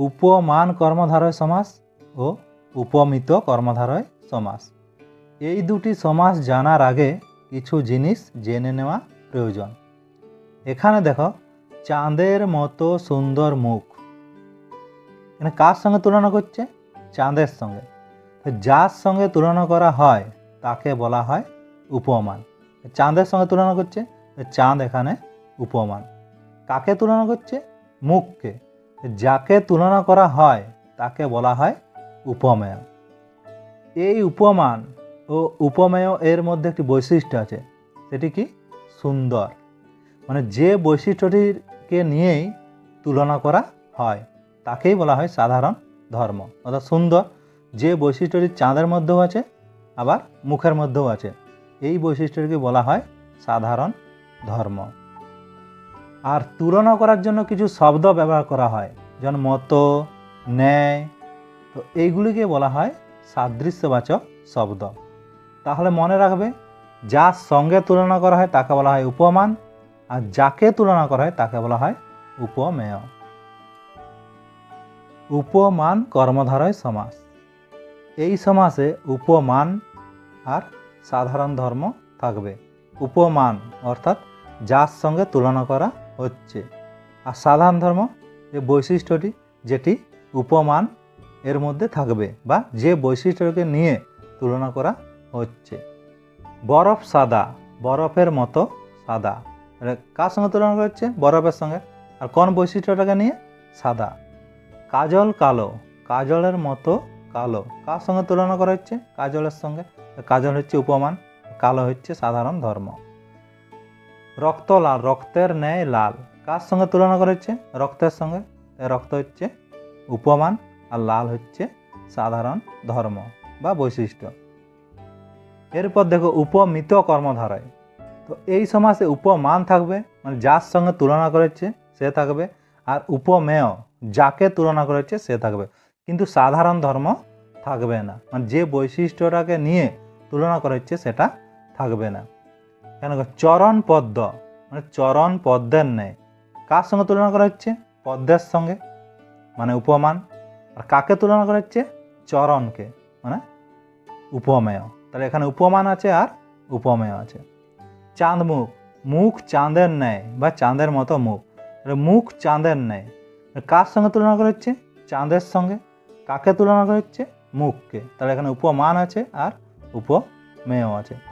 উপমান কর্মধারয় সমাস ও উপমিত কর্মধারয় সমাস। এই দুটি সমাস জানার আগে কিছু জিনিস জেনে নেওয়া প্রয়োজন। এখানে দেখো, চাঁদের মতো সুন্দর মুখ। এখানে কার সঙ্গে তুলনা করছে? চাঁদের সঙ্গে। যার সঙ্গে তুলনা করা হয়, তাকে বলা হয় উপমান। চাঁদের সঙ্গে তুলনা করছে চাঁদ এখানে উপমান। কাকে তুলনা করছে? মুখকে। যাকে তুলনা করা হয়, তাকে বলা হয় উপমেয়। এই উপমান ও উপমেয় এর মধ্যে একটি বৈশিষ্ট্য আছে, সেটি কি? সুন্দর। মানে যে বৈশিষ্ট্যটিকে নিয়েই তুলনা করা হয়, তাকেই বলা হয় সাধারণ ধর্ম। অর্থাৎ সুন্দর, যে বৈশিষ্ট্যটি চাঁদের মধ্যেও আছে, আবার মুখের মধ্যেও আছে, এই বৈশিষ্ট্যটিকে বলা হয় সাধারণ ধর্ম। আর তুলনা করার জন্য কিছু শব্দ ব্যবহার করা হয়, যেমন মতো, ন্যায়। তো এইগুলিকে বলা হয় সাদৃশ্যবাচক শব্দ। তাহলে মনে রাখবে যার সঙ্গে তুলনা করা হয় তাকে বলা হয় উপমান, আর যাকে তুলনা করা হয় তাকে বলা হয় উপমেয়। উপমান কর্মধারয় সমাস। এই সমাসে উপমান আর সাধারণ ধর্ম থাকবে। উপমান অর্থাৎ যার সঙ্গে তুলনা করা হচ্ছে। আর সাধারণ ধর্ম যে বৈশিষ্ট্যটি, যেটি উপমান এর মধ্যে থাকবে বা যে বৈশিষ্ট্যকে নিয়ে তুলনা করা হচ্ছে। বরফ সাদা, বরফের মতো সাদা। কার সঙ্গে তুলনা করা হচ্ছে? বরফের সঙ্গে। আর কোন বৈশিষ্ট্যটাকে নিয়ে? সাদা। কাজল কালো, কাজলের মতো কালো। কার সঙ্গে তুলনা করা হচ্ছে? কাজলের সঙ্গে। কাজল হচ্ছে উপমান, কালো হচ্ছে সাধারণ ধর্ম। রক্ত লাল, রক্তের ন্যায় লাল। কার সঙ্গে তুলনা করেছে? রক্তের সঙ্গে। রক্ত হচ্ছে উপমান আর লাল হচ্ছে সাধারণ ধর্ম বা বৈশিষ্ট্য। এরপর দেখো উপমিত কর্মধারায়। তো এই সমাসে উপমান থাকবে মানে যার সঙ্গে তুলনা করেছে সে থাকবে, আর উপমেয় যাকে তুলনা করেছে সে থাকবে। কিন্তু সাধারণ ধর্ম থাকবে না। মানে যে বৈশিষ্ট্যটাকে নিয়ে তুলনা করেছে সেটা থাকবে না। কেন চরণ পদ্ম। মানে চরণ পদ্মের ন্যায়। কার সঙ্গে তুলনা করা হচ্ছে? পদ্মের সঙ্গে। মানে উপমান। আর কাকে তুলনা করা হচ্ছে? চরণকে। মানে উপমেয়। তাহলে এখানে উপমান আছে আর উপমেয় আছে। চাঁদ মুখ। মুখ চাঁদের ন্যায় বা চাঁদের মতো মুখ। মুখ চাঁদের ন্যায়। কার সঙ্গে তুলনা করা হচ্ছে? চাঁদের সঙ্গে। কাকে তুলনা করা হচ্ছে? মুখকে। তাহলে এখানে উপমান আছে আর উপমেয় আছে।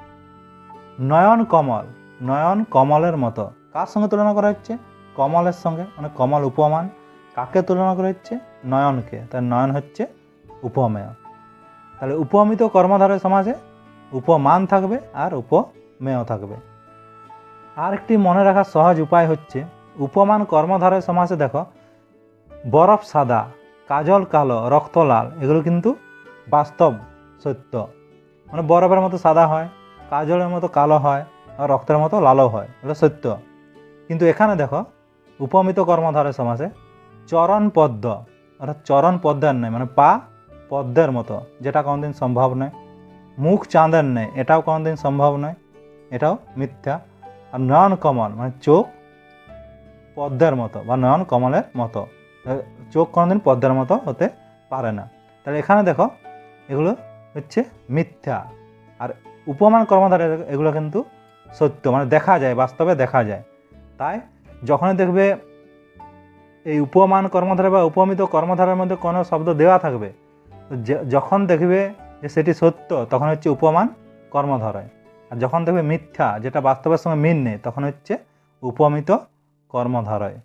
নয়ন কমল, নয়ন কমলের মতো। কার সঙ্গে তুলনা করা হচ্ছে? কমলের সঙ্গে মানে কমল উপমান। কাকে তুলনা করা হচ্ছে? নয়নকে। তার নয়ন হচ্ছে উপমেয়। তাহলে উপমিত কর্মধারয় সমাজে উপমান থাকবে আর উপমেয় থাকবে। আর একটি মনে রাখার সহজ উপায় হচ্ছে, উপমান কর্মধারয় সমাজে দেখো, বরফ সাদা, কাজল কালো, রক্ত লাল, এগুলো কিন্তু বাস্তব সত্য। মানে বরফের মতো সাদা হয় কাজলের মতো কালো হয় আর রক্তের মতো লালও হয় এগুলো সত্য। কিন্তু এখানে দেখো, উপমিত কর্মধারয় সমাসে চরণ পদ্ম, অর্থাৎ চরণ পদ্মের নেই মানে পা পদ্মের মতো, যেটা কোনোদিন সম্ভব নয়। মুখ চাঁদের নেই এটাও কোনোদিন সম্ভব নয়, এটাও মিথ্যা। আর নয়ন কমল মানে চোখ পদ্মের মতো বা নয়ন কমলের মতো চোখ কোনোদিন পদ্মের মতো হতে পারে না। তাহলে এখানে দেখো, এগুলো হচ্ছে মিথ্যা। আর উপমান কর্মধারে এগুলো কিন্তু সত্য মানে দেখা যায়, বাস্তবে দেখা যায়। তাই যখনই দেখবে এই উপমান কর্মধারা বা উপমিত কর্মধারার মধ্যে কোনো শব্দ দেওয়া থাকবে যখন দেখবে যে সেটি সত্য, তখন হচ্ছে উপমান কর্মধারয়। আর যখন দেখবে মিথ্যা, যেটা বাস্তবের সঙ্গে মিল নেই, তখন হচ্ছে উপমিত কর্মধারয়।